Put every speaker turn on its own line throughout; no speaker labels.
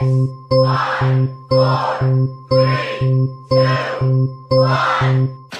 Six,
five,
four, three, two,
one.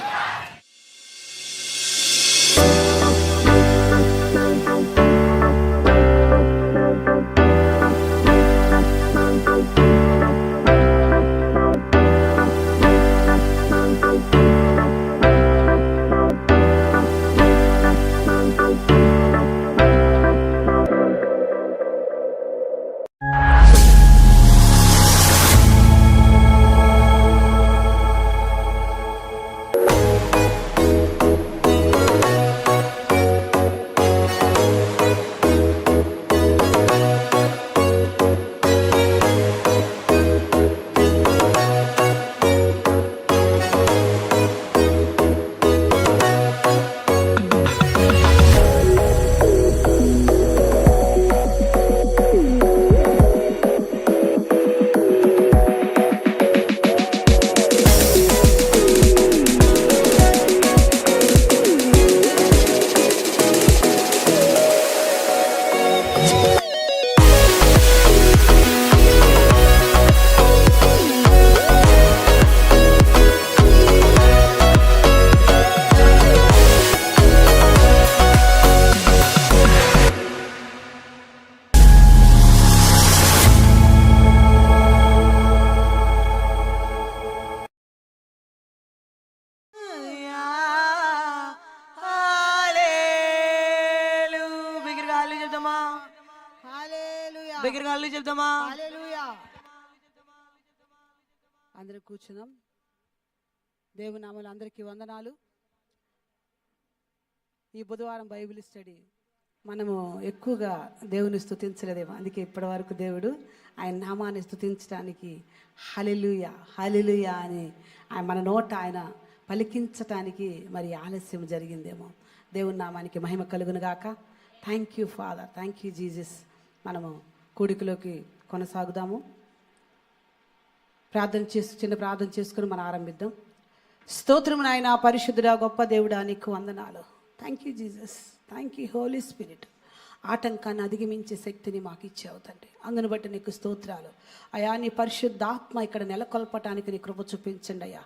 అందరూ కూర్చున్నాం. దేవునామలు అందరికీ వందనాలు. ఈ బుధవారం బైబిల్ స్టడీ. మనము ఎక్కువగా దేవుని స్థుతించలేదేమో అందుకే ఇప్పటి వరకు దేవుడు ఆయన నామాన్ని స్థుతించడానికి హలిలుయ హలిలుయ అని ఆయన మన నోట ఆయన పలికించటానికి మరి ఆలస్యం జరిగిందేమో. దేవుని నామానికి మహిమ కలుగునుగాక. Thank you father thank you Jesus మనము కూడికలోకి కొనసాగుదాము. ప్రార్థన చేసు చిన్న ప్రార్థన చేసుకుని మనం ఆరంభిద్దాం. స్తోత్రం నాయన పరిశుద్ధుడా గొప్ప దేవుడా నీకు వందనాలు. Thank you Jesus thank you holy spirit ఆటంకాన్ని అధిగమించే శక్తిని మాకు ఇచ్చావు తండ్రి. అందును బట్టి నీకు స్తోత్రాలు. అయా నీ పరిశుద్ధాత్మ ఇక్కడ నెలకొల్పటానికి నీ కృప చూపించండి అయ్యా.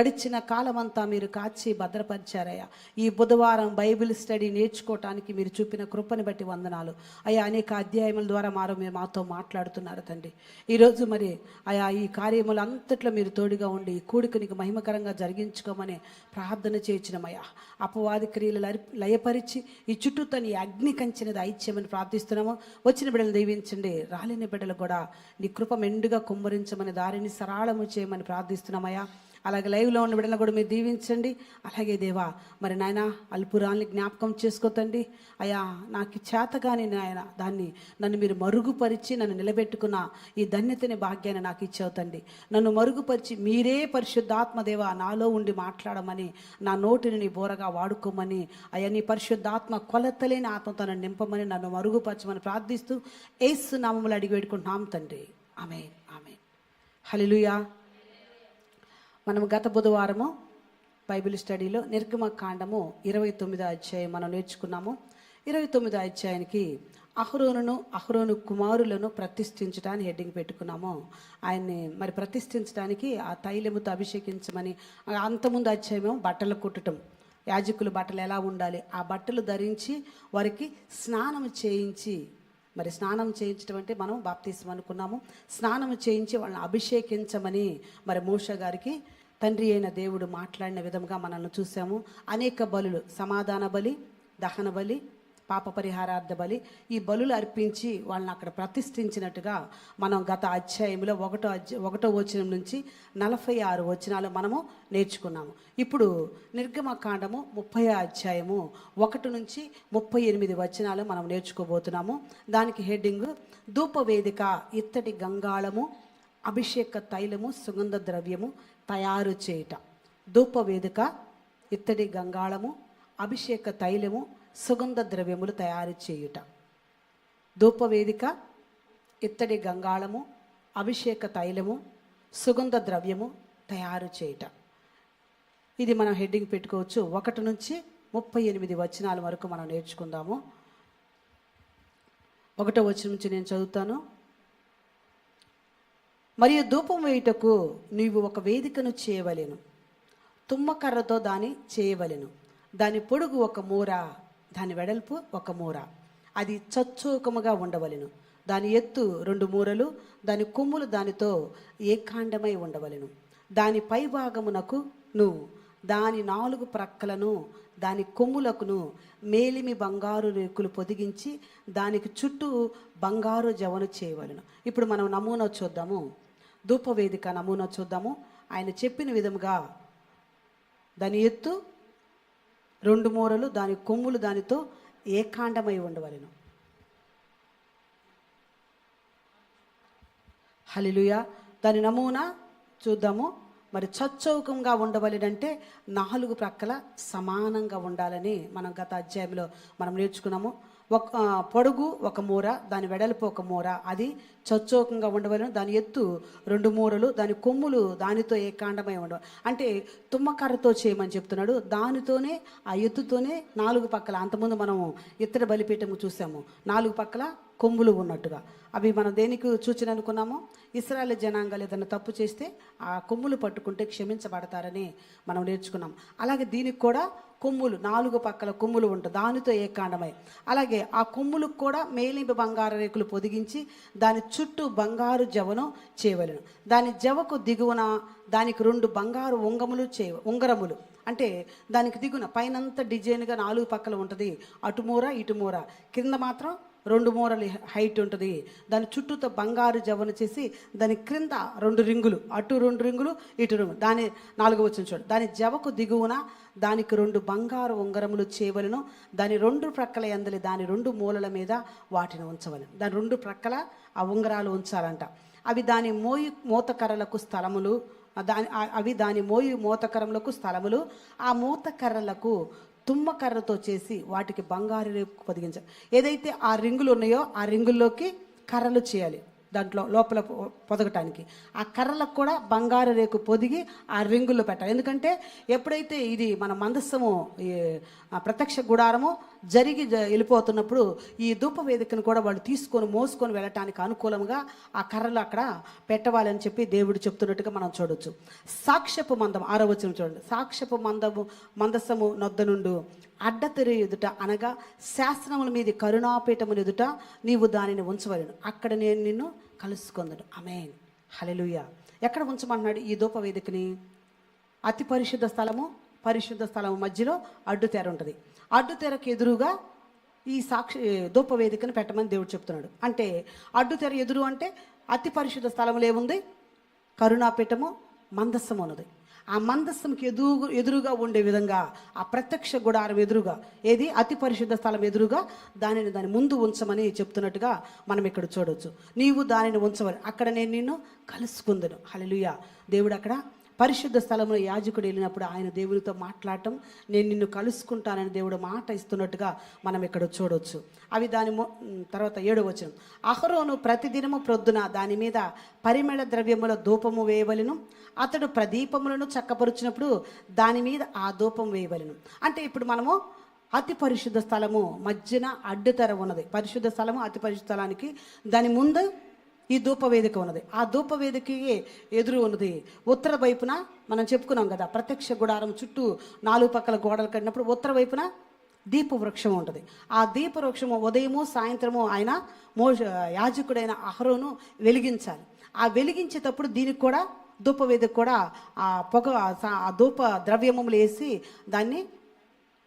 గడిచిన కాలమంతా మీరు కాచి భద్రపరిచారయ్యా. ఈ బుధవారం బైబిల్ స్టడీ నేర్చుకోవటానికి మీరు చూపిన కృపని బట్టి వందనాలు. అయా అనేక అధ్యాయముల ద్వారా మారు మీరు మాతో మాట్లాడుతున్నారు తండ్రి. ఈరోజు మరి అయా ఈ కార్యములు అంతట్లో మీరు తోడుగా ఉండి కూడికి నీకు మహిమకరంగా జరిగించుకోమని ప్రార్థన చేయించినమయ్యా. అపవాది క్రియలు లయపరిచి ఈ చుట్టూ తన అగ్ని కంచినది ఐచ్యమని ప్రార్థిస్తున్నాము. వచ్చిన బిడ్డలు దీవించండి. రాలేని బిడ్డలు కూడా నీ కృప మెండుగా కుమ్మరించమని దారిని సరళము చేయమని ప్రార్థిస్తున్నామయ్యా. అలాగే లైవ్లో ఉన్న బిడ్డలను కూడా మీరు దీవించండి. అలాగే దేవా మరి నాయన అల్పురాల్ని జ్ఞాపకం చేసుకోతండి. అయ్యా నాకు చేతగాని నాయన దాన్ని నన్ను మీరు మరుగుపరిచి నన్ను నిలబెట్టుకున్న ఈ ధన్యతని భాగ్యాన్ని నాకు ఇచ్చేవుతండి. నన్ను మరుగుపరిచి మీరే పరిశుద్ధాత్మదేవా నాలో ఉండి మాట్లాడమని నా నోటిని నీ బోరగా వాడుకోమని అయ్యా నీ పరిశుద్ధాత్మ కొలతలేని ఆత్మతో నన్ను నింపమని నన్ను మరుగుపరచమని ప్రార్థిస్తూ ఏసు నామములు అడిగి పెట్టుకుంటున్నాం తండ్రి. ఆమె ఆమె హలిలుయా మనం గత బుధవారము బైబిల్ స్టడీలో నిర్గమ కాండము ఇరవై తొమ్మిదో అధ్యాయం మనం నేర్చుకున్నాము. ఇరవై తొమ్మిదో అధ్యాయానికి అహ్రోనును అహరోను కుమారులను ప్రతిష్ఠించడానికి హెడ్డింగ్ పెట్టుకున్నాము. ఆయన్ని మరి ప్రతిష్ఠించడానికి ఆ తైలముతో అభిషేకించమని అంతముందు అధ్యాయమేమో బట్టలు కుట్టడం యాజకులు బట్టలు ఎలా ఉండాలి? ఆ బట్టలు ధరించి వారికి స్నానం చేయించి మరి స్నానం చేయించడం అంటే మనం బాప్తీసం అనుకున్నాము. స్నానం చేయించి వాళ్ళని అభిషేకించమని మరి మూష గారికి తండ్రి అయిన దేవుడు మాట్లాడిన విధంగా మనల్ని చూసాము అనేక బలులు సమాధాన బలి దహన బలి పాప పరిహారార్థ బలి ఈ బలులు అర్పించి వాళ్ళని అక్కడ ప్రతిష్ఠించినట్టుగా మనం గత అధ్యాయంలో ఒకటో అధ్యాయ ఒకటో వచనం నుంచి నలభై ఆరు వచనాలు మనము నేర్చుకున్నాము. ఇప్పుడు నిర్గమకాండము ముప్పై అధ్యాయము ఒకటి నుంచి ముప్పై ఎనిమిది వచనాలు మనం నేర్చుకోబోతున్నాము. దానికి హెడ్డింగ్ ధూపవేదిక ఇత్తడి గంగాళము అభిషేక తైలము సుగంధ ద్రవ్యము తయారు చేయుట. ధూపవేదిక ఇత్తడి గంగాళము అభిషేక తైలము సుగంధ ద్రవ్యములు తయారు చేయుట. ధూపవేదిక ఇత్తడి గంగాళము అభిషేక తైలము సుగంధ ద్రవ్యము తయారు చేయుట. ఇది మనం హెడ్డింగ్ పెట్టుకోవచ్చు. ఒకటి నుంచి ముప్పై ఎనిమిది వచనాల వరకు మనం నేర్చుకుందాము. ఒకటో వచనం నుంచి నేను చదువుతాను. మరియు ధూపం వేయుటకు నీవు ఒక వేదికను చేయవలెను. తుమ్మకర్రతో దాన్ని చేయవలెను. దాని పొడుగు ఒక మూర దాని వెడల్పు ఒక మూర. అది చచ్చోకముగా ఉండవలెను. దాని ఎత్తు రెండు మూరలు దాని కొమ్ములు దానితో ఏకాండమై ఉండవలెను. దాని పై భాగమునకు నువ్వు దాని నాలుగు ప్రక్కలను దాని కొమ్ములకును మేలిమి బంగారు రేకులు పొదిగించి దానికి చుట్టూ బంగారు జవను చేయవలెను. ఇప్పుడు మనం నమూనా చూద్దాము. ధూపవేదిక నమూనా చూద్దాము. ఆయన చెప్పిన విధముగా దాని ఎత్తు రెండు మూరలు దాని కొమ్ములు దానితో ఏకాండమై ఉండవలెను. హలిలుయ దాని నమూనా చూద్దాము. మరి చచ్చౌకంగా ఉండవలెనంటే నాలుగు ప్రక్కల సమానంగా ఉండాలని మనం గత అధ్యాయంలో మనం నేర్చుకున్నాము. ఒక పొడుగు ఒక మూర దాని వెడల్పు ఒక మూర. అది చచ్చోకంగా ఉండవలను దాని ఎత్తు రెండు మూరలు దాని కొమ్ములు దానితో ఏకాండమై ఉండవు అంటే తుమ్మకర్రతో చేయమని చెప్తున్నాడు. దానితోనే ఆ ఎత్తుతోనే నాలుగు పక్కల అంతకుముందు మనము ఇత్తడి బలిపీఠము చూసాము నాలుగు పక్కల కొమ్ములు ఉన్నట్టుగా. అవి మనం దేనికి సూచన అనుకున్నాము ఇస్రాయల్ జనాంగాలు ఏదైనా తప్పు చేస్తే ఆ కొమ్ములు పట్టుకుంటే క్షమించబడతారని మనం నేర్చుకున్నాం. అలాగే దీనికి కూడా కొమ్ములు నాలుగు పక్కల కొమ్ములు ఉంటాయి దానితో ఏకాండమై. అలాగే ఆ కొమ్ములకు కూడా మేలింపు బంగారు రేకులు పొదిగించి దాని చుట్టూ బంగారు జవను చేయవలెను దాని జవకు దిగువన దానికి రెండు బంగారు ఉంగములు చే ఉంగరములు. అంటే దానికి దిగున పైనంత డిజైన్గా నాలుగు పక్కల ఉంటుంది. అటుమూర ఇటుమూర. కింద మాత్రం రెండు మూరలు హైట్ ఉంటుంది. దాని చుట్టూతో బంగారు జవన చేసి దాని క్రింద రెండు రింగులు అటు రెండు రింగులు ఇటు రింగు దాని నాలుగు వచ్చిన చూడు. దాని జవకు దిగువన దానికి రెండు బంగారు ఉంగరములు చేయవలను దాని రెండు ప్రక్కల ఎందలి దాని రెండు మూలల మీద వాటిని ఉంచవలను. దాని రెండు ప్రక్కల ఆ ఉంగరాలు ఉంచాలంట. అవి దాని మోయి మూతకర్రలకు స్థలములు దాని అవి దాని మోయి మూతకరములకు స్థలములు. ఆ మూతకర్రలకు తుమ్మకర్రతో చేసి వాటికి బంగారు రేపు పొదిగించాలి. ఏదైతే ఆ రింగులు ఉన్నాయో ఆ రింగుల్లోకి కర్రలు చేయాలి. దాంట్లో లోపల పొదగటానికి. ఆ కర్రలకు కూడా బంగారు రేకు పొదిగి ఆ రింగుల్లో పెట్టాలి. ఎందుకంటే ఎప్పుడైతే ఇది మన మందస్సము ఈ ప్రత్యక్ష గుడారము జరిగి జ- వెళ్ళిపోతున్నప్పుడు ఈ ధూప వేదికను కూడా వాళ్ళు తీసుకొని మోసుకొని వెళ్ళటానికి అనుకూలంగా ఆ కర్రలు అక్కడ పెట్టవాలని చెప్పి దేవుడు చెప్తున్నట్టుగా మనం చూడొచ్చు. సాక్ష్యపు మందం ఆరో వచ్చిన చూడండి. సాక్ష్యపు మందము మందస్సము నొద్ద నుండు అడ్డతెర ఎదుట అనగా శాస్త్రముల మీద కరుణాపీఠముల ఎదుట నీవు దానిని ఉంచవలను. అక్కడ నేను నిన్ను కలుసుకుందను. అమేన్ హలెలుయ ఎక్కడ ఉంచమంటున్నాడు ఈ ధూప వేదికని? అతి పరిశుద్ధ స్థలము పరిశుద్ధ స్థలము మధ్యలో అడ్డుతెర ఉంటుంది. అడ్డుతెరకు ఎదురుగా ఈ సాక్షి ధూప వేదికను పెట్టమని దేవుడు చెప్తున్నాడు. అంటే అడ్డుతెర ఎదురు అంటే అతి పరిశుద్ధ స్థలములు ఏముంది కరుణాపీఠము మందస్సము ఉన్నది ఆ మందస్థంకి ఎదు ఎదురుగా ఉండే విధంగా ఆ ప్రత్యక్ష గుడారం ఎదురుగా ఏది? అతి పరిశుద్ధ స్థలం ఎదురుగా దానిని దాని ముందు ఉంచమని చెప్తున్నట్టుగా మనం ఇక్కడ చూడవచ్చు నీవు దానిని ఉంచవని అక్కడ నేను నిన్ను కలుసుకుందను. హలలుయ దేవుడు అక్కడ పరిశుద్ధ స్థలంలో యాజకుడు వెళ్ళినప్పుడు ఆయన దేవునితో మాట్లాడటం నేను నిన్ను కలుసుకుంటానని దేవుడు మాట ఇస్తున్నట్టుగా మనం ఇక్కడ చూడవచ్చు అవి దాని తర్వాత ఏడో వచనం. అహరోను ప్రతిదినము ప్రొద్దున దాని మీద పరిమళ ద్రవ్యముల ధూపము వేయవలెను అతడు ప్రదీపములను చక్కపరుచినప్పుడు దాని మీద ఆ ధూపం వేయవలెను. అంటే ఇప్పుడు మనము అతి పరిశుద్ధ స్థలము మధ్యన అడ్డుతర ఉన్నది. పరిశుద్ధ స్థలము అతి పరిశుద్ధ స్థలానికి దాని ముందు ఈ ధూపవేదిక ఉన్నది. ఆ ధూపవేదికకి ఎదురు ఉన్నది. ఉత్తర వైపున మనం చెప్పుకున్నాం కదా ప్రత్యక్ష గుడారం చుట్టూ నాలుగు పక్కల గోడలు కట్టినప్పుడు ఉత్తర వైపున దీప వృక్షం ఉంటుంది. ఆ దీప వృక్షము ఉదయము సాయంత్రము ఆయన మో యాజకుడైన అహరోను వెలిగించాలి. ఆ వెలిగించేటప్పుడు దీనికి కూడా ధూపవేదిక కూడా ఆ పొగ ఆ ధూప ద్రవ్యములు వేసి దాన్ని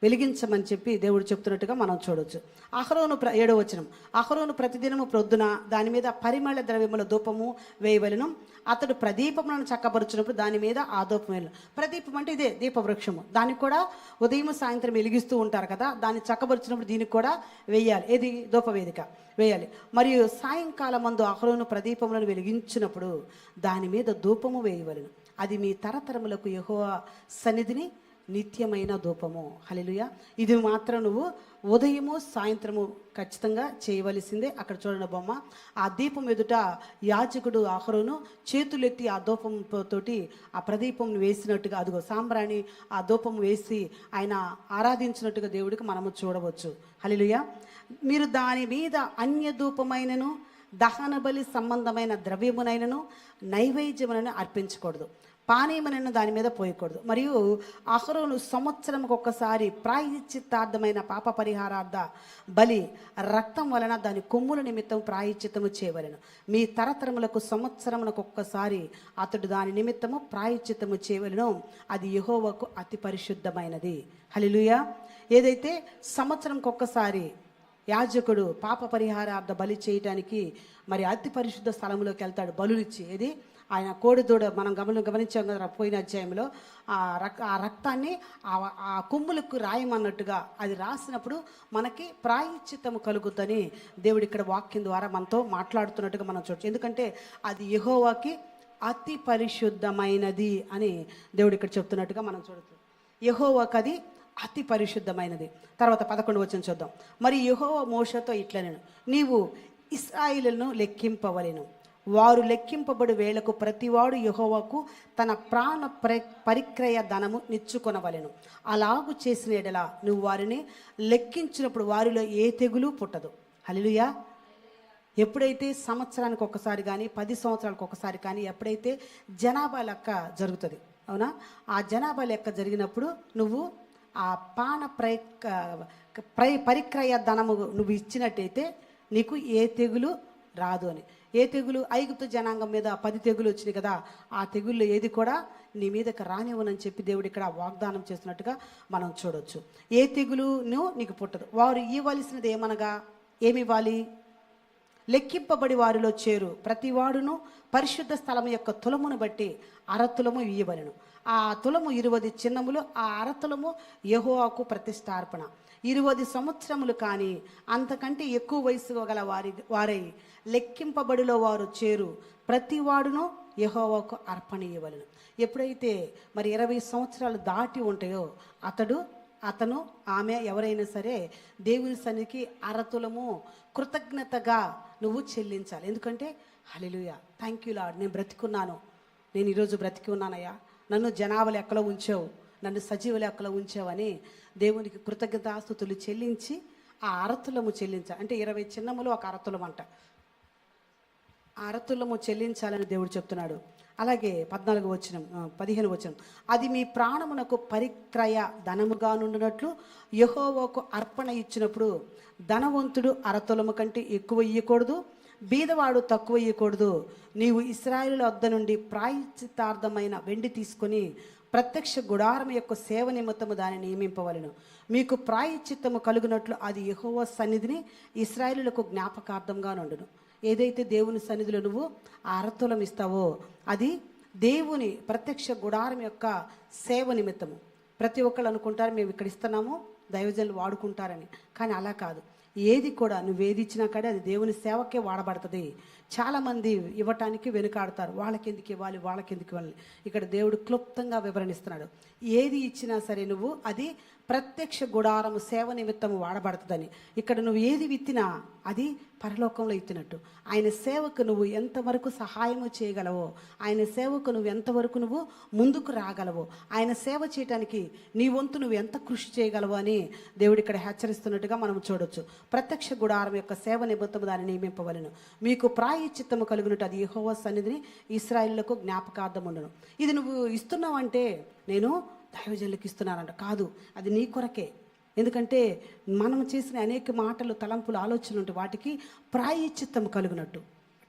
వెలిగించమని చెప్పి దేవుడు చెప్తున్నట్టుగా మనం చూడవచ్చు అహరోను ప్ర ఏడో వచనం. అహరోను ప్రతిదినము ప్రొద్దున దాని మీద పరిమళ ద్రవ్యముల ధూపము వేయవలను. అతడు ప్రదీపములను చక్కపరుచినప్పుడు దాని మీద ఆ ధూపం వేయను. ప్రదీపం అంటే ఇదే దీపవృక్షము. దానికి కూడా ఉదయం సాయంత్రం వెలిగిస్తూ ఉంటారు కదా దాన్ని చక్కపరిచినప్పుడు దీనికి కూడా వేయాలి. ఏది? ధూపవేదిక వేయాలి. మరియు సాయంకాలం మందు అహరోను ప్రదీపములను వెలిగించినప్పుడు దాని మీద ధూపము వేయవలను. అది మీ తరతరములకు యహో సన్నిధిని నిత్యమైన ధూపము. హలిలుయ ఇది మాత్రం నువ్వు ఉదయము సాయంత్రము ఖచ్చితంగా చేయవలసిందే. అక్కడ చూడండి బొమ్మ. ఆ దీపం ఎదుట యాజకుడు ఆహరోను చేతులెత్తి ఆ ధూపం తోటి ఆ ప్రదీపం వేసినట్టుగా అదిగో సాంబ్రాణి ఆ ధూపం వేసి ఆయన ఆరాధించినట్టుగా దేవుడికి మనము చూడవచ్చు. హలిలుయ మీరు దాని మీద అన్య ధూపమైనను దహన బలి సంబంధమైన ద్రవ్యమునైనను నైవేద్యమునను అర్పించకూడదు. పానీయమునైన దాని మీద పోయకూడదు. మరియు అహరోను సంవత్సరంకి ఒక్కసారి ప్రాయశ్చిత్తార్థమైన పాప పరిహారార్థ బలి రక్తం వలన దాని కొమ్ముల నిమిత్తం ప్రాయశ్చిత్తము చేయవలెను. మీ తరతరములకు సంవత్సరములకు ఒక్కసారి అతడు దాని నిమిత్తము ప్రాయశ్చిత్తము చేయవలెను. అది యహోవకు అతి పరిశుద్ధమైనది. హలిలుయ ఏదైతే సంవత్సరంకి ఒక్కసారి యాజకుడు పాప పరిహారార్థ బలి చేయటానికి మరి అతి పరిశుద్ధ స్థలంలోకి వెళ్తాడు. బలులిచ్చి ఏది? ఆయన కోడిదూడ మనం గమని గమనించాం కదా పోయిన అధ్యాయంలో ఆ రక్ ఆ రక్తాన్ని ఆ ఆ కొమ్ములకు రాయమన్నట్టుగా అది రాసినప్పుడు మనకి ప్రాయశ్చిత్తము కలుగుద్దని దేవుడు ఇక్కడ వాక్యం ద్వారా మనతో మాట్లాడుతున్నట్టుగా మనం చూడచ్చు. ఎందుకంటే అది యహోవాకి అతి పరిశుద్ధమైనది అని దేవుడు ఇక్కడ చెప్తున్నట్టుగా మనం చూడచ్చు. యహోవాకి అది అతి పరిశుద్ధమైనది. తర్వాత పదకొండు వచ్చిన చూద్దాం. మరి యహోవ మోషతో ఇట్లనెను నీవు ఇస్రాయిలను లెక్కింపవలేను. వారు లెక్కింపబడు వేళకు ప్రతివాడు యెహోవాకు తన ప్రాణ ప్ర పరిక్రయ ధనము నిచ్చుకొనవలెను. అలాగు చేసిన ఎడలా నువ్వు వారిని లెక్కించినప్పుడు వారిలో ఏ తెగులు పుట్టదు. హలిలుయా ఎప్పుడైతే సంవత్సరానికి ఒకసారి కానీ పది సంవత్సరాలకు ఒకసారి కానీ ఎప్పుడైతే జనాభా లెక్క జరుగుతుంది అవునా? ఆ జనాభా లెక్క జరిగినప్పుడు నువ్వు ఆ పాన ప్రై ప్రై పరిక్రయ ధనము నువ్వు ఇచ్చినట్టయితే నీకు ఏ తెగులు రాదు అని. ఏ తెగులు? ఐగుప్తు జనాంగం మీద పది తెగులు వచ్చినాయి కదా ఆ తెగుళ్ళు ఏది కూడా నీ మీదకి రానివ్వనని చెప్పి దేవుడు ఇక్కడ వాగ్దానం చేస్తున్నట్టుగా మనం చూడొచ్చు. ఏ తెగులును నీకు పుట్టదు. వారు ఇవ్వవలసినది ఏమనగా? ఏమి ఇవ్వాలి లెక్కింపబడి వారిలో చేరు. ప్రతివాడును పరిశుద్ధ స్థలం యొక్క తులమును బట్టి అరతులము ఇయ్యబలను ఆ తులము ఇరువది చిన్నములు ఆ అరతులము యహోవాకు ప్రతిష్టార్పణ. ఇరువది సంవత్సరములు కానీ అంతకంటే ఎక్కువ వయసు గల వారి వారై లెక్కింపబడిలో వారు చేరు. ప్రతివాడును యహోవాకు అర్పణ ఇవ్వలను ఎప్పుడైతే మరి ఇరవై సంవత్సరాలు దాటి ఉంటాయో అతడు అతను ఆమె ఎవరైనా సరే దేవుని సన్నిధికి అరతులము కృతజ్ఞతగా నువ్వు చెల్లించాలి. ఎందుకంటే హలిలుయ థ్యాంక్ యూ లాడ్ నేను బ్రతికున్నాను. నేను ఈరోజు బ్రతికి ఉన్నానయ్యా. నన్ను జనాభా లెక్కలో ఉంచావు. నన్ను సజీవ లెక్కలో ఉంచావని దేవునికి కృతజ్ఞతాస్థుతులు చెల్లించి ఆ అరతులము చెల్లించాలి అంటే ఇరవై చిన్నములు ఒక అరతులం అంట. అరతులము చెల్లించాలని దేవుడు చెప్తున్నాడు. అలాగే పద్నాలుగు వచనం పదిహేను వచనం. అది మీ ప్రాణమునకు పరిక్రయ ధనముగా నుండినట్లు యహోవోకు అర్పణ ఇచ్చినప్పుడు ధనవంతుడు అరతులము కంటే ఎక్కువ ఇయ్యకూడదు బీదవాడు తక్కువ ఇయ్యకూడదు. నీవు ఇస్రాయిల్ వద్ద నుండి ప్రాయచితార్థమైన వెండి తీసుకొని ప్రత్యక్ష గుడారం యొక్క సేవ నిమిత్తము దాన్ని నియమింపవలను. మీకు ప్రాయచిత్తము కలుగునట్లు అది యహోవ సన్నిధిని ఇస్రాయేలులకు జ్ఞాపకార్థంగా నుండును. ఏదైతే దేవుని సన్నిధిలో నువ్వు అరతులం ఇస్తావో అది దేవుని ప్రత్యక్ష గుడారం యొక్క సేవ నిమిత్తము. ప్రతి ఒక్కళ్ళు అనుకుంటారు మేము ఇక్కడ ఇస్తున్నాము దైవజనులు వాడుకుంటారని. కానీ అలా కాదు. ఏది కూడా నువ్వు ఏది ఇచ్చినా కానీ అది దేవుని సేవకే వాడబడుతుంది. చాలామంది ఇవ్వటానికి వెనుకాడతారు. వాళ్ళకెందుకు ఇవ్వాలి? వాళ్ళకెందుకు ఇవ్వాలి? ఇక్కడ దేవుడు క్లుప్తంగా వివరణిస్తున్నాడు. ఏది ఇచ్చినా సరే నువ్వు అది ప్రత్యక్ష గుడారము సేవ నిమిత్తము వాడబడుతుందని. ఇక్కడ నువ్వు ఏది విత్తినా అది పరలోకంలో ఇచ్చినట్టు ఆయన సేవకు నువ్వు ఎంతవరకు సహాయము చేయగలవో ఆయన సేవకు నువ్వు ఎంతవరకు నువ్వు ముందుకు రాగలవో ఆయన సేవ చేయటానికి నీ వంతు నువ్వు ఎంత కృషి చేయగలవో అని దేవుడు ఇక్కడ హెచ్చరిస్తున్నట్టుగా మనం చూడొచ్చు. ప్రత్యక్ష గుడారం యొక్క సేవ నిబద్ధము దాన్ని నియమింపవలను. మీకు ప్రాయచిత్తము కలిగినట్టు అది యహోవ సన్నిధిని ఇస్రాయిల్లకు జ్ఞాపకార్థం ఉండను ఇది నువ్వు ఇస్తున్నావంటే నేను దైవజనులకు ఇస్తున్నారంట కాదు అది నీ కొరకే. ఎందుకంటే మనం చేసిన అనేక మాటలు తలంపులు ఆలోచనలు ఉంటాయి వాటికి ప్రాయచిత్తం కలుగునట్టు.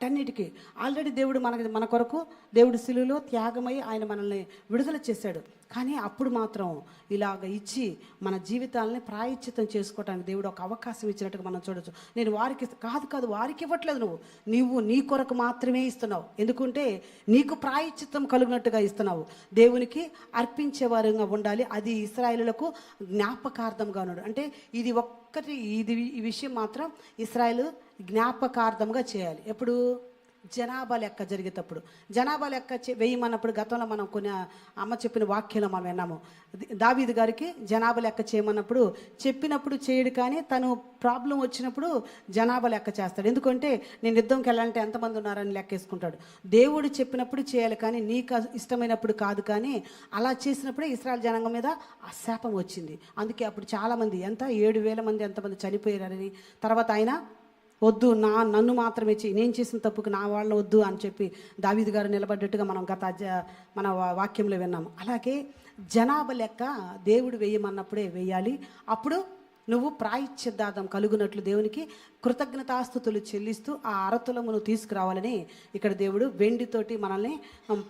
వాటన్నిటికీ. ఆల్రెడీ దేవుడు మనకి మన కొరకు దేవుడు శిలువలో త్యాగమై ఆయన మనల్ని విడుదల చేశాడు. కానీ అప్పుడు మాత్రం ఇలాగ ఇచ్చి మన జీవితాలని ప్రాయచిత్తం చేసుకోవడానికి దేవుడు ఒక అవకాశం ఇచ్చినట్టుగా మనం చూడొచ్చు. నేను వారికి కాదు కాదు వారికి ఇవ్వట్లేదు నువ్వు. నీవు నీ కొరకు మాత్రమే ఇస్తున్నావు. ఎందుకంటే నీకు ప్రాయచిత్తం కలిగినట్టుగా ఇస్తున్నావు. దేవునికి అర్పించేవారుగా ఉండాలి. అది ఇస్రాయేలులకు జ్ఞాపకార్థంగా ఉన్నాడు. అంటే ఇది ఒక్కటి ఇది ఈ విషయం మాత్రం ఇస్రాయేల్ జ్ఞాపకార్థంగా చేయాలి. ఎప్పుడు? జనాభా లెక్క జరిగేటప్పుడు. జనాభా లెక్క వేయమన్నప్పుడు గతంలో మనం కొన్ని అమ్మ చెప్పిన వాక్యాలు మనం విన్నాము. దావీదు గారికి జనాభా లెక్క చేయమన్నప్పుడు చెప్పినప్పుడు చేయడు కానీ తను ప్రాబ్లం వచ్చినప్పుడు జనాభా లెక్క చేస్తాడు. ఎందుకంటే నేను యుద్ధంకి వెళ్ళాలంటే ఎంతమంది ఉన్నారని లెక్క వేసుకుంటాడు దేవుడు చెప్పినప్పుడు చేయాలి కానీ నీకు ఇష్టమైనప్పుడు కాదు కానీ అలా చేసినప్పుడే ఇస్రాయల్ జనాంగం మీద ఆ శాపం వచ్చింది. అందుకే అప్పుడు చాలామంది ఎంత? ఏడు వేల మంది ఎంతమంది చనిపోయారని. తర్వాత ఆయన వద్దు నా నన్ను మాత్రమే చెయ్యి నేను చేసిన తప్పుకు నా వాళ్ళని వద్దు అని చెప్పి దావీదు గారు నిలబడ్డట్టుగా మనం గత మన వా- వాక్యంలో విన్నాము అలాగే జనాభా లెక్క దేవుడు వేయమన్నప్పుడే వేయాలి. అప్పుడు నువ్వు ప్రాయశ్చిద్ధార్థం కలుగునట్లు దేవునికి కృతజ్ఞతాస్థుతులు చెల్లిస్తూ ఆ అరతులమును తీసుకురావాలని ఇక్కడ దేవుడు వెండితోటి మనల్ని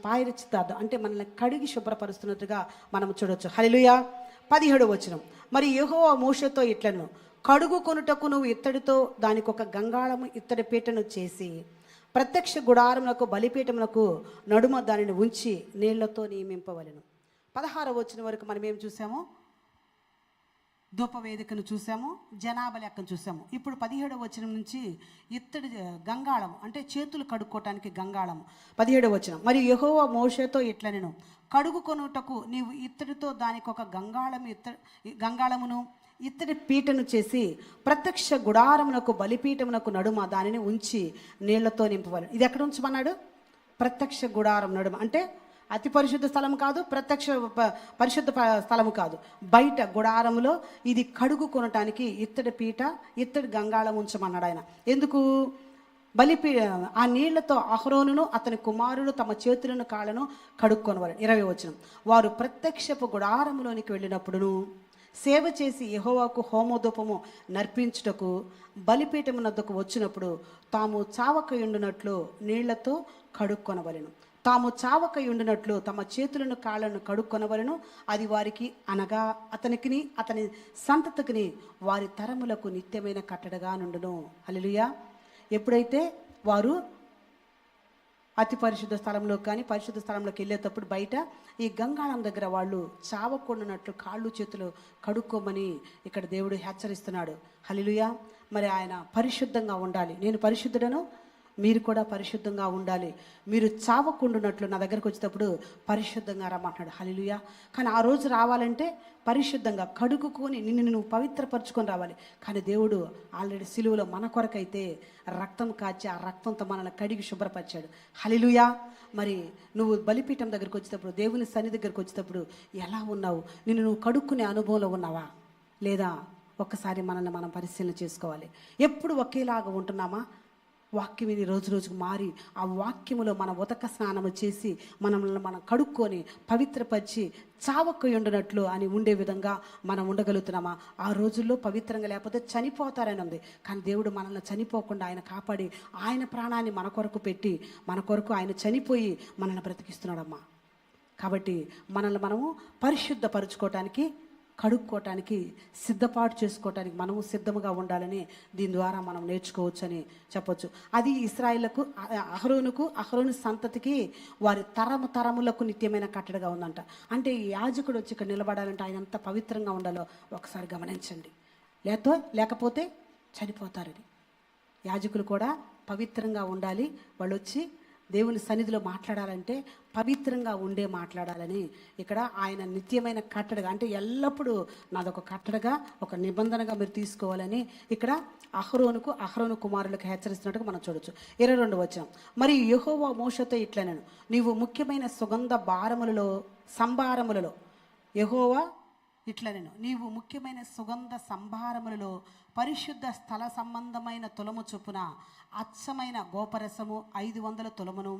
పాయచిద్దార్థం అంటే మనల్ని కడిగి శుభ్రపరుస్తున్నట్టుగా మనం చూడవచ్చు హలిలుయా పదిహేడు వచనం. మరి యహో మోషతో ఇట్లను. కడుగు కొనుటకు నువ్వు ఇత్తడితో దానికి ఒక గంగాళము ఇత్తడి పీటను చేసి ప్రత్యక్ష గుడారములకు బలిపీఠములకు నడుమ దానిని ఉంచి నీళ్ళతో నియమింపవలెను. పదహార వచ్చిన వరకు మనం ఏం చూసాము? ధూపవేదికను చూసాము జనాభా లెక్కను చూసాము. ఇప్పుడు పదిహేడవ వచనం నుంచి ఇత్తడి గంగాళం అంటే చేతులు కడుక్కోవటానికి గంగాళం పదిహేడవ వచనం మరి యహోవ మోషతో ఇట్లా నేను కడుగు కొనుటకు నీవు ఇత్తడితో దానికి ఒక గంగాళం ఇత్త గంగాళమును ఇత్తడి పీటను చేసి ప్రత్యక్ష గుడారమునకు బలిపీఠమునకు నడుమ దానిని ఉంచి నీళ్ళతో నింపవాలి ఇది ఎక్కడ ఉంచమన్నాడు? ప్రత్యక్ష గుడారం నడుమ. అంటే అతి పరిశుద్ధ స్థలం కాదు ప్రత్యక్ష ప- పరిశుద్ధ స్థలము కాదు. బయట గుడారములో ఇది కడుగు కొనటానికి ఇత్తడి పీట ఇత్తడి గంగాళం ఉంచమన్నాడు ఆయన. ఎందుకు? బలిపీ ఆ నీళ్ళతో అహరోనును అతని కుమారుడు తమ చేతులను కాళ్ళను కడుక్కొనవారు. ఇరవై వచనం. వారు ప్రత్యక్షపు గుడారంలోనికి వెళ్ళినప్పుడును సేవ చేసి యహోవాకు హోమోదూపము నర్పించుటకు బలిపీఠమునద్దకు వచ్చినప్పుడు తాము చావకయుండునట్లు నీళ్ళతో కడుక్కొనవలెను. తాము చావకయుండునట్లు తమ చేతులను కాళ్ళను కడుక్కొనవలను. అది వారికి అనగా అతనికిని అతని సంతతికిని వారి తరములకు నిత్యమైన కట్టడగా నుండును. అలలుయా ఎప్పుడైతే వారు అతి పరిశుద్ధ స్థలంలో కానీ పరిశుద్ధ స్థలంలోకి వెళ్ళేటప్పుడు బయట ఈ గంగాళం దగ్గర వాళ్ళు చావకుండానట్లు కాళ్ళు చేతులు కడుక్కోమని ఇక్కడ దేవుడు హెచ్చరిస్తున్నాడు. హలిలుయ మరి ఆయన పరిశుద్ధంగా ఉండాలి. నేను పరిశుద్ధుడను మీరు కూడా పరిశుద్ధంగా ఉండాలి. మీరు చావకుండునట్లు నా దగ్గరకు వచ్చేటప్పుడు పరిశుద్ధంగా రమ్మంటున్నాడు. హలిలుయా కానీ ఆ రోజు రావాలంటే పరిశుద్ధంగా కడుక్కుని నిన్ను నువ్వు పవిత్రపరచుకొని రావాలి. కానీ దేవుడు ఆల్రెడీ సిలువలో మన కొరకైతే రక్తం కాచి ఆ రక్తంతో మనల్ని కడిగి శుభ్రపరిచాడు. హలిలుయా మరి నువ్వు బలిపీఠం దగ్గరికి వచ్చేటప్పుడు దేవుని సన్ని దగ్గరికి వచ్చేటప్పుడు ఎలా ఉన్నావు? నిన్ను నువ్వు కడుక్కునే అనుభవంలో ఉన్నావా? లేదా ఒక్కసారి మనల్ని మనం పరిశీలన చేసుకోవాలి. ఎప్పుడు ఒకేలాగా ఉంటున్నామా? వాక్యం విని రోజు రోజుకు మారి ఆ వాక్యములో మన ఉతక స్నానము చేసి మనల్ని మనం కడుక్కొని పవిత్రపరిచి చావకు అని ఉండే విధంగా మనం ఉండగలుగుతున్నామా? ఆ రోజుల్లో పవిత్రంగా లేకపోతే చనిపోతారని ఉంది. కానీ దేవుడు మనల్ని చనిపోకుండా ఆయన కాపాడి ఆయన ప్రాణాన్ని మన కొరకు పెట్టి మన కొరకు ఆయన చనిపోయి మనల్ని బ్రతికిస్తున్నాడమ్మా. కాబట్టి మనల్ని మనము పరిశుద్ధపరచుకోవటానికి కడుక్కోవటానికి సిద్ధపాటు చేసుకోవటానికి మనము సిద్ధముగా ఉండాలని దీని ద్వారా మనం నేర్చుకోవచ్చని చెప్పొచ్చు. అది ఇస్రాయిలకు అహరోనుకు అహరోను సంతతికి వారి తరము తరములకు నిత్యమైన కట్టడగా ఉందంట. అంటే ఈ యాజకుడు వచ్చి ఇక్కడ నిలబడాలంటే ఆయన ఎంత పవిత్రంగా ఉండాలో ఒకసారి గమనించండి. లేతో లేకపోతే చనిపోతారని యాజకులు కూడా పవిత్రంగా ఉండాలి. వాళ్ళు వచ్చి దేవుని సన్నిధిలో మాట్లాడాలంటే పవిత్రంగా ఉండే మాట్లాడాలని ఇక్కడ ఆయన నిత్యమైన కట్టడగా అంటే ఎల్లప్పుడూ నాదొక కట్టడగా ఒక నిబంధనగా మీరు తీసుకోవాలని ఇక్కడ అహరోనుకు అహరోను కుమారులకు హెచ్చరిస్తున్నట్టుగా మనం చూడొచ్చు. ఇరవై రెండు వచ్చాం మరి యహోవా మోషతో ఇట్లనను నీవు ముఖ్యమైన సుగంధ భారములలో సంభారములలో యహోవా ఇట్లా నేను నీవు ముఖ్యమైన సుగంధ సంభారములలో పరిశుద్ధ స్థల సంబంధమైన తులము చొప్పున అచ్చమైన గోపరసము ఐదు వందల తులమును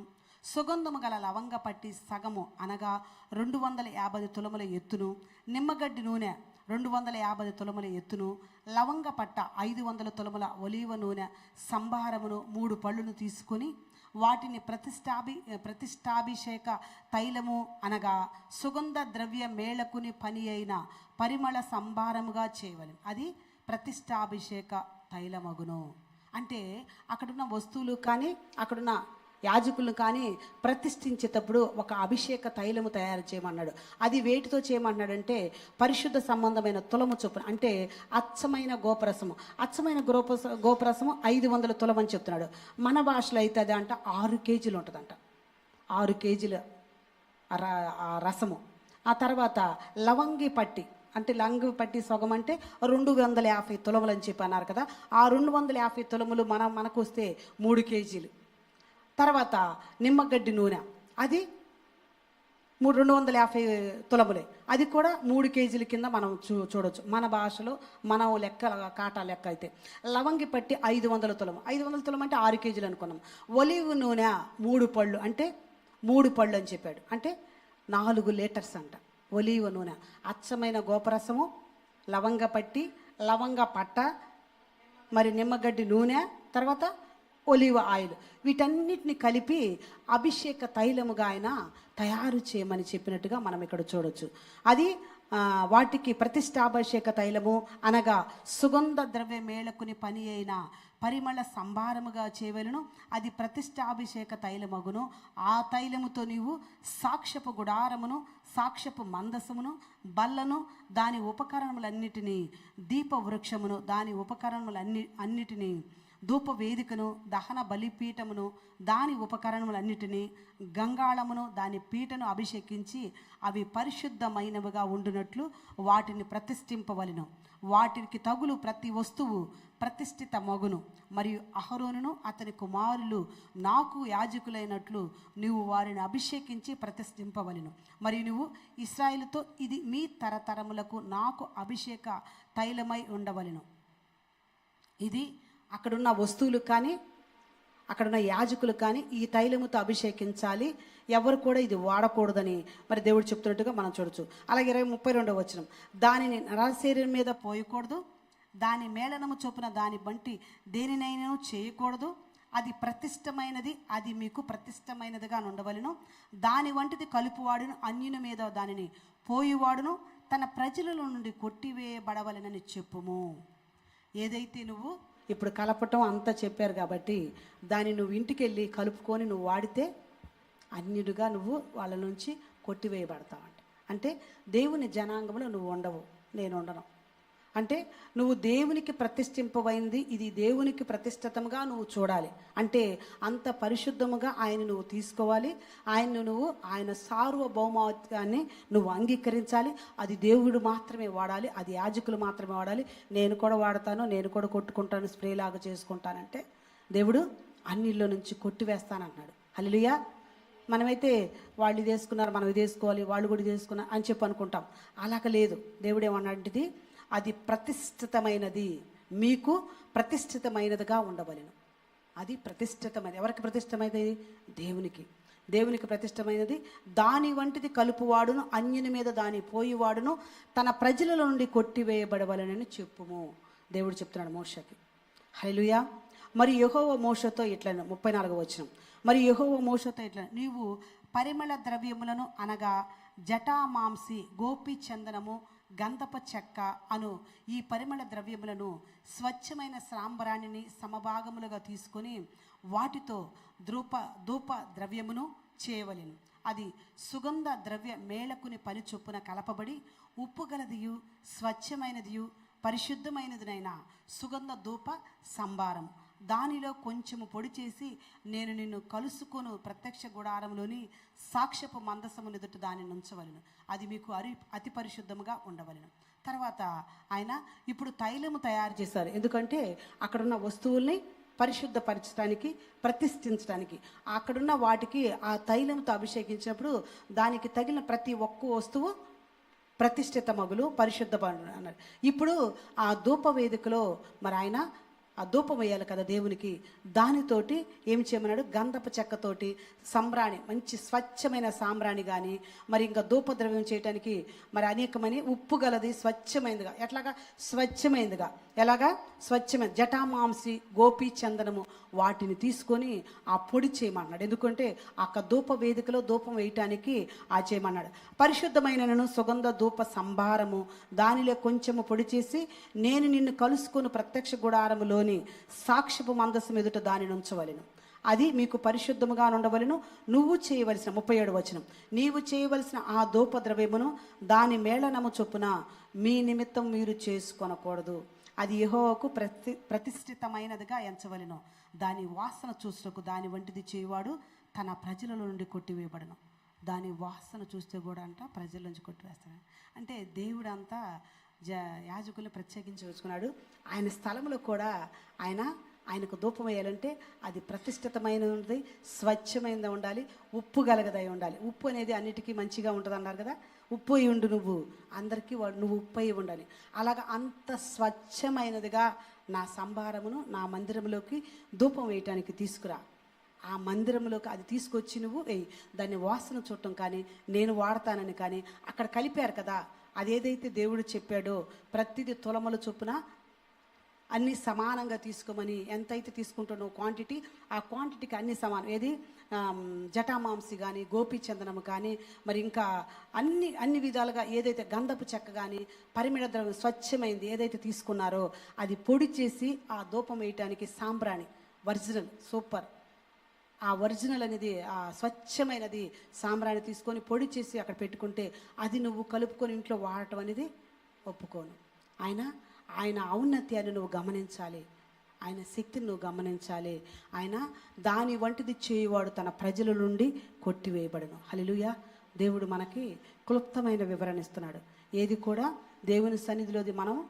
సుగంధము గల లవంగ పట్టి సగము అనగా రెండు వందల యాభై తులముల ఎత్తును నిమ్మగడ్డి నూనె రెండు వందల యాభై తులముల ఎత్తును లవంగ పట్ట ఐదు వందల తులముల ఒలీవ నూనె సంభారమును మూడు పళ్ళును తీసుకొని వాటిని ప్రతిష్టాభి ప్రతిష్టాభిషేక తైలము అనగా సుగంధ ద్రవ్య మేళకుని పని అయిన పరిమళ సంభారముగా చేయవలెను. అది ప్రతిష్టాభిషేక తైలమగును. అంటే అక్కడున్న వస్తువులు కానీ అక్కడున్న యాజకులను కానీ ప్రతిష్ఠించేటప్పుడు ఒక అభిషేక తైలము తయారు చేయమన్నాడు. అది వేటితో చేయమన్నాడంటే పరిశుద్ధ సంబంధమైన తులము చొప్పున అంటే అచ్చమైన గోపరసము. అచ్చమైన గోపరస గోపరసము ఐదు వందల తులం అని చెప్తున్నాడు. మన భాషలో అయితే అది అంట ఆరు కేజీలు ఉంటుందంట. ఆరు కేజీల రసము. ఆ తర్వాత లవంగి పట్టి అంటే లంగి పట్టి సొగం అంటే రెండు వందల యాభై తులములు అని చెప్పి అన్నారు కదా. ఆ రెండు వందల యాభై తులములు మన మనకు వస్తే మూడు కేజీలు. తర్వాత నిమ్మగడ్డి నూనె. అది మూడు రెండు వందల యాభై తులములే. అది కూడా మూడు కేజీల కింద మనం చూ చూడొచ్చు. మన భాషలో మనం లెక్క కాటా లెక్క అయితే. లవంగి పట్టి ఐదు వందల తులం ఐదు వందల తులం అంటే ఆరు కేజీలు అనుకున్నాం. ఒలివ్ నూనె మూడు పళ్ళు అంటే మూడు పళ్ళు అని చెప్పాడు. అంటే నాలుగు లీటర్స్ అంట. ఒలివ నూనె. అచ్చమైన గోపరసము లవంగ పట్టి లవంగ పట్ట మరి నిమ్మగడ్డి నూనె తర్వాత ఒలివ ఆయిల్. వీటన్నిటిని కలిపి అభిషేక తైలముగా ఆయన తయారు చేయమని చెప్పినట్టుగా మనం ఇక్కడ చూడొచ్చు. అది వాటికి ప్రతిష్టాభిషేక తైలము అనగా సుగంధ ద్రవ్య మేళకుని పని అయిన పరిమళ సంభారముగా చేయవలను అది ప్రతిష్టాభిషేక తైలమగును. ఆ తైలముతో నీవు సాక్ష్యపు గుడారమును సాక్ష్యపు మందసమును బల్లను దాని ఉపకరణములన్నిటినీ దీప వృక్షమును దాని ఉపకరణములన్ని అన్నిటినీ ధూపవేదికను దహన బలిపీఠమును దాని ఉపకరణములన్నిటినీ గంగాళమును దాని పీటను అభిషేకించి అవి పరిశుద్ధమైనవిగా ఉండునట్లు వాటిని ప్రతిష్ఠింపవలెను. వాటికి తగులు ప్రతి వస్తువు ప్రతిష్ఠిత మగును మరియు అహరోనును అతని కుమారులు నాకు యాజకులైనట్లు నువ్వు వారిని అభిషేకించి ప్రతిష్ఠింపవలను. మరియు నువ్వు ఇస్రాయిల్తో ఇది మీ తరతరములకు నాకు అభిషేక తైలమై ఉండవలెను. ఇది అక్కడున్న వస్తువులు కానీ అక్కడున్న యాజకులు కానీ ఈ తైలముతో అభిషేకించాలి. ఎవరు కూడా ఇది వాడకూడదని మరి దేవుడు చెప్తున్నట్టుగా మనం చూడొచ్చు. అలాగే ఇరవై ముప్పై రెండవ వచనం. దానిని నరశరీరం మీద పోయకూడదు. దాని మేళనము చొప్పున దాని బంటి దేనినైనా చేయకూడదు. అది ప్రతిష్టమైనది అది మీకు ప్రతిష్టమైనదిగా ఉండవలను దాని వంటిది కలుపువాడును అన్యుని మీద దానిని పోయివాడును. తన ప్రజల నుండి కొట్టివేయబడవలనని చెప్పుము. ఏదైతే నువ్వు ఇప్పుడు కలపటం అంతా చెప్పారు కాబట్టి దాన్ని నువ్వు ఇంటికి వెళ్ళి కలుపుకొని నువ్వు వాడితే అన్నిటిగా నువ్వు వాళ్ళ నుంచి కొట్టివేయబడతావు అంటే దేవుని జనాంగంలో నువ్వు ఉండవు నేను ఉండను. అంటే నువ్వు దేవునికి ప్రతిష్ఠింపబడింది ఇది దేవునికి ప్రతిష్ఠితంగా నువ్వు చూడాలి. అంటే అంత పరిశుద్ధముగా ఆయన నువ్వు తీసుకోవాలి. ఆయన్ను నువ్వు ఆయన సార్వభౌమాన్ని నువ్వు అంగీకరించాలి. అది దేవుడు మాత్రమే వాడాలి. అది యాజకులు మాత్రమే వాడాలి. నేను కూడా వాడతాను నేను కూడా కొట్టుకుంటాను స్ప్రేలాగా చేసుకుంటానంటే దేవుడు అన్నిల్లో నుంచి కొట్టివేస్తానంటున్నాడు. హల్లెలూయా. మనమైతే వాళ్ళు ఇది వేసుకున్నారు మనం ఇది వేసుకోవాలి వాళ్ళు కూడా ఇది వేసుకున్నారు అని చెప్పి అనుకుంటాం. అలాగ లేదు. దేవుడు ఏమన్నాంటిది అది ప్రతిష్ఠితమైనది. మీకు ప్రతిష్ఠితమైనదిగా ఉండవలెను. అది ప్రతిష్ఠితమైనది. ఎవరికి ప్రతిష్టమైనది దేవునికి. దేవునికి ప్రతిష్టమైనది దాని వంటిది కలుపువాడును అన్యుని మీద దాని పోయివాడును తన ప్రజల నుండి కొట్టివేయబడవలనని చెప్పుము. దేవుడు చెప్తున్నాడు మోషకి. హైలుయా మరి యహోవ మోషతో ఇట్లా ముప్పై నాలుగో వచ్చిన మరి యహోవ మోషతో ఇట్లా నీవు పరిమళ ద్రవ్యములను అనగా జటామాంసి గోపి చందనము గంధప చెక్క అను ఈ పరిమళ ద్రవ్యములను స్వచ్ఛమైన సాంబ్రాణిని సమభాగములుగా తీసుకొని వాటితో ధూప ధూప ద్రవ్యమును చేయవలెను. అది సుగంధ ద్రవ్య మేళకుని పని చొప్పున కలపబడి ఉప్పు గలదియు స్వచ్ఛమైనదియు పరిశుద్ధమైనదినైన సుగంధ ధూప సంభారం. దానిలో కొంచెము పొడి చేసి నేను నిన్ను కలుసుకొను ప్రత్యక్ష గుడారంలోని సాక్ష్యపు మందసము ఎదుట దానిని ఉంచవలను. అది మీకు అరి అతి పరిశుద్ధముగా ఉండవలను. తర్వాత ఆయన ఇప్పుడు తైలము తయారు చేశారు. ఎందుకంటే అక్కడున్న వస్తువుల్ని పరిశుద్ధపరచడానికి ప్రతిష్ఠించడానికి అక్కడున్న వాటికి ఆ తైలంతో అభిషేకించినప్పుడు దానికి తగిలిన ప్రతి ఒక్క వస్తువు ప్రతిష్ఠిత మగులు పరిశుద్ధ అన్నారు. ఇప్పుడు ఆ ధూప వేదికలో మరి ఆయన ఆ ధూపం వేయాలి కదా దేవునికి. దానితోటి ఏం చేయమన్నాడు? గంధపు చెక్కతోటి సంబ్రాణి మంచి స్వచ్ఛమైన సాంబ్రాణి కానీ మరి ఇంకా ధూపద్రవ్యం చేయడానికి మరి అనేకమని ఉప్పు గలది స్వచ్ఛమైనదిగా ఎట్లాగా? స్వచ్ఛమైనదిగా ఎలాగా? స్వచ్ఛమైన జటామాంసి గోపి చందనము వాటిని తీసుకొని ఆ పొడి చేయమన్నాడు. ఎందుకంటే ఆ ధూప వేదికలో ధూపం వేయటానికి ఆ చేయమన్నాడు. పరిశుద్ధమైనను సుగంధ ధూప సంభారము దానిలో కొంచెము పొడి చేసి నేను నిన్ను కలుసుకొని ప్రత్యక్ష గుడారములో గుడారములోని సాక్షిపు మందస్సు ఎదుట దానిని ఉంచవలను. అది మీకు పరిశుద్ధముగా ఉండవలను నువ్వు చేయవలసిన ముప్పై ఏడు వచనం. నీవు చేయవలసిన ఆ ధూప ద్రవ్యమును దాని మేళనము చొప్పున మీ నిమిత్తం మీరు చేసుకొనకూడదు. అది యెహోవాకు ప్రతి ప్రతిష్ఠితమైనదిగా ఎంచవలెను. దాని వాసన చూసుటకు దాని వంటిది చేయవాడు తన ప్రజల నుండి కొట్టివేయబడను. దాని వాసన చూస్తే కూడా అంట ప్రజల నుంచి కొట్టివేస్తాడు. అంటే దేవుడంతా జ యాజకులు ప్రత్యేకించి వచ్చుకున్నాడు ఆయన స్థలంలో కూడా ఆయన ఆయనకు ధూపం వేయాలంటే అది ప్రతిష్ఠితమైనది స్వచ్ఛమైనది ఉండాలి ఉప్పు గలగదై ఉండాలి. ఉప్పు అనేది అన్నిటికీ మంచిగా ఉంటుంది అన్నారు కదా? ఉప్పు అయి ఉండు నువ్వు. అందరికీ నువ్వు ఉప్పు అయి ఉండాలి. అలాగ అంత స్వచ్ఛమైనదిగా నా సంభారమును నా మందిరంలోకి ధూపం వేయటానికి తీసుకురా. ఆ మందిరంలోకి అది తీసుకొచ్చి నువ్వు వేయి. దాన్ని వాసన చూడటం కానీ నేను వాడతానని కానీ అక్కడ కలిపారు కదా? అదేదైతే దేవుడు చెప్పాడో ప్రతిదీ తులమల చొప్పున అన్ని సమానంగా తీసుకోమని ఎంతైతే తీసుకుంటున్నావు క్వాంటిటీ ఆ క్వాంటిటీకి అన్ని సమానం. ఏది? జటామాంసి కానీ గోపీచందనము కానీ మరి ఇంకా అన్ని అన్ని విధాలుగా ఏదైతే గంధపు చెక్క కానీ పరిమిడ ద్రవ్యం స్వచ్ఛమైంది ఏదైతే తీసుకున్నారో అది పొడి చేసి ఆ దూపం వేయటానికి సాంబ్రాణి. Original super. ఆ ఒరిజినల్ అనేది ఆ స్వచ్ఛమైనది సాంబ్రాణి తీసుకొని పొడి చేసి అక్కడ పెట్టుకుంటే అది నువ్వు కలుపుకొని ఇంట్లో వాడటం అనేది ఒప్పుకోను. ఆయన ఆయన ఔన్నత్యాన్ని నువ్వు గమనించాలి. ఆయన శక్తిని నువ్వు గమనించాలి. ఆయన దాని వంటిది చేయువాడు తన ప్రజల నుండి కొట్టివేయబడను. హలిలుయ దేవుడు మనకి క్లుప్తమైన వివరణ ఇస్తున్నాడు. ఏది కూడా దేవుని సన్నిధిలోది మనం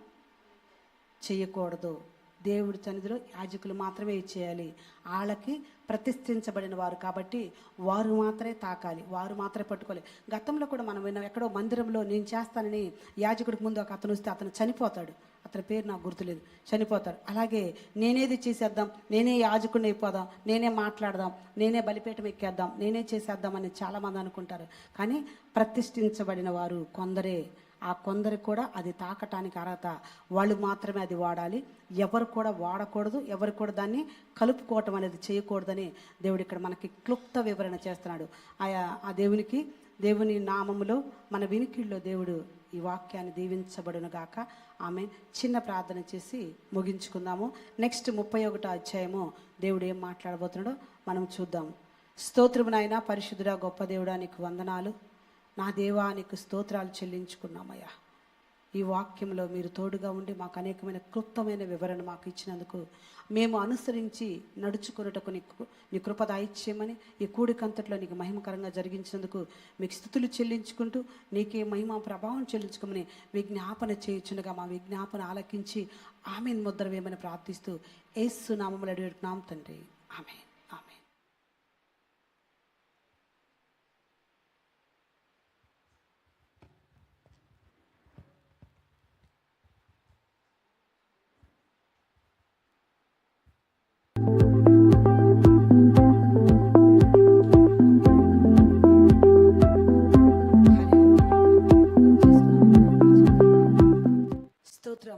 చేయకూడదు. దేవుడి సన్నిధిలో యాజకులు మాత్రమే ఇది చేయాలి. వాళ్ళకి ప్రతిష్ఠించబడిన వారు కాబట్టి వారు మాత్రమే తాకాలి వారు మాత్రమే పట్టుకోవాలి. గతంలో కూడా మనం విన్నాం ఎక్కడో మందిరంలో నేను చేస్తానని యాజకుడికి ముందు ఒక అతను వస్తే అతను చనిపోతాడు. అతని పేరు నాకు గుర్తులేదు చనిపోతాడు. అలాగే నేనేది చేసేద్దాం నేనే యాజకుడిని అయిపోదాం నేనే మాట్లాడదాం నేనే బలిపేటం ఎక్కేద్దాం నేనే చేసేద్దాం అని చాలామంది అనుకుంటారు. కానీ ప్రతిష్ఠించబడిన వారు కొందరే. ఆ కొందరికి కూడా అది తాకటానికి అర్హత. వాళ్ళు మాత్రమే అది వాడాలి. ఎవరు కూడా వాడకూడదు. ఎవరు కూడా దాన్ని కలుపుకోవటం అనేది చేయకూడదని దేవుడు ఇక్కడ మనకి క్లుప్త వివరణ చేస్తున్నాడు. ఆయా ఆ దేవునికి దేవుని నామములో మన వినికిడిలో దేవుడు ఈ వాక్యాన్ని దీవించబడును గాక. ఆమె చిన్న ప్రార్థన చేసి ముగించుకుందాము. నెక్స్ట్ ముప్పై ఒకటో అధ్యాయము దేవుడు ఏం మాట్లాడబోతున్నాడో మనం చూద్దాం. స్తోత్రము నాయన పరిశుద్ధుడా గొప్ప దేవుడా నీకు వందనాలు. నా దేవా నీకు స్తోత్రాలు చెల్లించుకున్నామయ్యా. ఈ వాక్యంలో మీరు తోడుగా ఉండి మాకు అనేకమైన క్లుప్తమైన వివరణ మాకు ఇచ్చినందుకు మేము అనుసరించి నడుచుకున్నటకు నీకు నీ కృప దాయిచ్చేయమని ఈ కూడికంతట్లో నీకు మహిమకరంగా జరిగించినందుకు మీకు స్థుతులు చెల్లించుకుంటూ నీకే మహిమ ప్రభావం చెల్లించుకోమని విజ్ఞాపన చేయుచుండగా మా విజ్ఞాపన ఆలకించి ఆమెను ముద్ర వేయమని ప్రార్థిస్తూ ఏసు నామములు అడిగినాం తండ్రి. ఆమె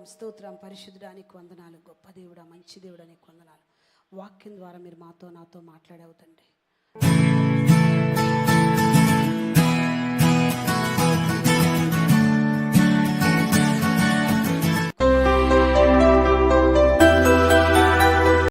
స్తోత్రం పరిశుద్ధడానికి వందనాలు. గొప్ప దేవుడా మంచి దేవుడానికి వందనాలు. వాక్యం ద్వారా మీరు మాతో నాతో మాట్లాడవుతండి